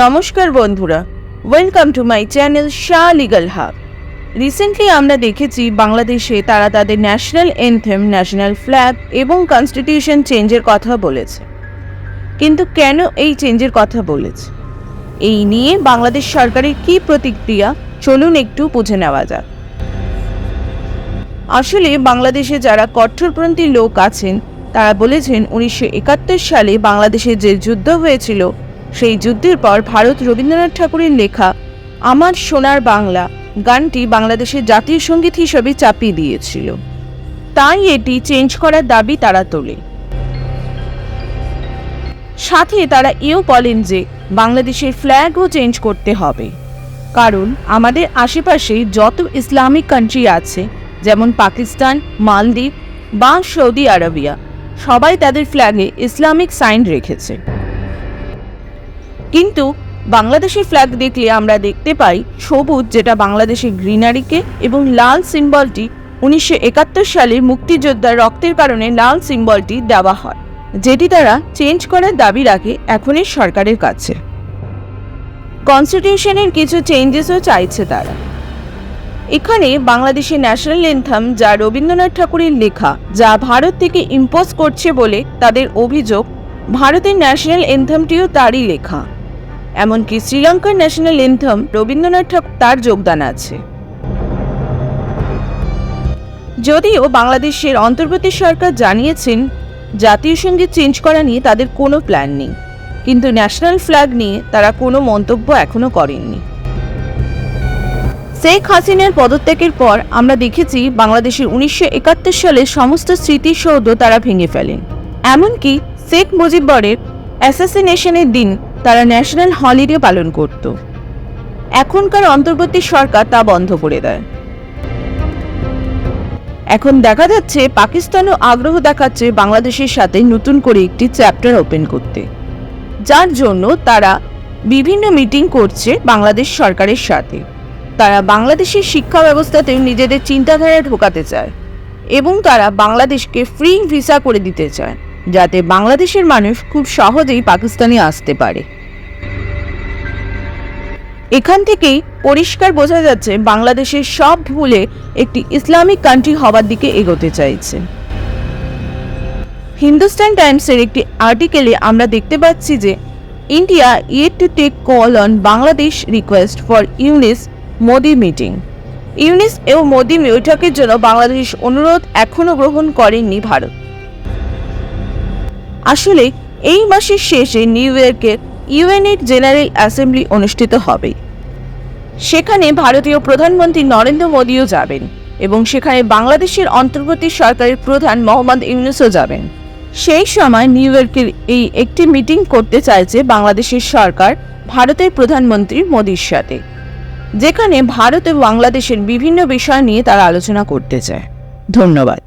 নমস্কার বন্ধুরা welcome to my channel Shah legal hub recently আমরা দেখেছি বাংলাদেশে তারা তাদের ন্যাশনাল এনথেম ন্যাশনাল ফ্ল্যাগ এবং কনস্টিটিউশন চেঞ্জের কথা বলেছে। কিন্তু কেন এই চেঞ্জের কথা বলেছে? এই নিয়ে বাংলাদেশ সরকারের কী প্রতিক্রিয়া? চলুন একটু বুঝে নেওয়া যাক। আসলে বাংলাদেশে যারা কট্টরপন্থী লোক আছেন, তারা বলেছেন উনিশশো একাত্তর সালে বাংলাদেশে যে যুদ্ধ হয়েছিল সেই যুদ্ধের পর ভারত রবীন্দ্রনাথ ঠাকুরের লেখা আমার সোনার বাংলা গানটি বাংলাদেশের জাতীয় সংগীত হিসেবে চাপিয়ে দিয়েছিল। তাই এটি চেঞ্জ করার দাবি তারা তোলে। সাথে তারা এও বলেন যে বাংলাদেশের ফ্ল্যাগও চেঞ্জ করতে হবে। কারণ আমাদের আশেপাশে যত ইসলামিক কান্ট্রি আছে, যেমন পাকিস্তান, মালদ্বীপ বা সৌদি আরবিয়া, সবাই তাদের ফ্ল্যাগে ইসলামিক সাইন রেখেছে। কিন্তু বাংলাদেশের ফ্ল্যাগ দেখলে আমরা দেখতে পাই সবুজ, যেটা বাংলাদেশের গ্রিনারিকে এবং লাল সিম্বলটি উনিশশো একাত্তর সালে মুক্তিযোদ্ধার রক্তের কারণে লাল সিম্বলটি দেওয়া হয়, যেটি তারা চেঞ্জ করার দাবি রাখে এখনই সরকারের কাছে। কনস্টিটিউশনের কিছু চেঞ্জেসও চাইছে তারা। এখানে বাংলাদেশের ন্যাশনাল এনথাম যা রবীন্দ্রনাথ ঠাকুরের লেখা, যা ভারত থেকে ইম্পোজ করছে বলে তাদের অভিযোগ, ভারতের ন্যাশনাল এনথামটিও তারই লেখা। এমনকি শ্রীলঙ্কার ন্যাশনাল এনথম রবীন্দ্রনাথ ঠাকুর তার যোগদান আছে। যদিও বাংলাদেশের অন্তর্বর্তী সরকার জানিয়েছেন, জাতীয় সংগীত চেঞ্জ করা নিয়ে তাদের কোনো প্ল্যান নেই। কিন্তু ন্যাশনাল ফ্ল্যাগ নিয়ে তারা কোনো মন্তব্য এখনও করেননি। শেখ হাসিনার পদত্যাগের পর আমরা দেখেছি বাংলাদেশের উনিশশো একাত্তর সমস্ত স্মৃতিসৌধ তারা ভেঙে ফেলেন। এমনকি শেখ মুজিবরের অ্যাসাসিনেশনের দিন তারা ন্যাশনাল হলিডে পালন করত। এখনকার অন্তর্বর্তী সরকার তা বন্ধ করে দেয়। এখন দেখা যাচ্ছে পাকিস্তানও আগ্রহ দেখাচ্ছে বাংলাদেশের সাথে নতুন করে একটি চ্যাপ্টার ওপেন করতে। যার জন্য তারা বিভিন্ন মিটিং করছে বাংলাদেশ সরকারের সাথে। তারা বাংলাদেশের শিক্ষা ব্যবস্থাতেও নিজেদের চিন্তাধারা ঢোকাতে চায় এবং তারা বাংলাদেশকে ফ্রি ভিসা করে দিতে চায়, যাতে বাংলাদেশের মানুষ খুব সহজেই পাকিস্তানে আসতে পারে। এখান থেকেই পরিষ্কার বোঝা যাচ্ছে বাংলাদেশের সব ভুলে একটি ইসলামিক কান্ট্রি হবার দিকে এগোতে চাইছে। হিন্দুস্তান টাইমসের একটি আর্টিকেলে আমরা দেখতে পাচ্ছি যে India yet to take call on Bangladesh request for Yunus Modi meeting Yunus ও মোদি বৈঠকের জন্য বাংলাদেশ অনুরোধ এখনও গ্রহণ করেননি ভারত। আসলে এই মাসের শেষে নিউ ইয়র্কের ইউএনএর জেনারেল অ্যাসেম্বলি অনুষ্ঠিত হবে। সেখানে ভারতীয় প্রধানমন্ত্রী নরেন্দ্র মোদীও যাবেন এবং সেখানে বাংলাদেশের অন্তর্বর্তী সরকারের প্রধান মোহাম্মদ ইউনুসও যাবেন। সেই সময় নিউ ইয়র্কের এই একটি মিটিং করতে চাইছে বাংলাদেশের সরকার, ভারতের প্রধানমন্ত্রী মোদীর সাথে, যেখানে ভারত ও বাংলাদেশের বিভিন্ন বিষয় নিয়ে তারা আলোচনা করতে চায়। ধন্যবাদ।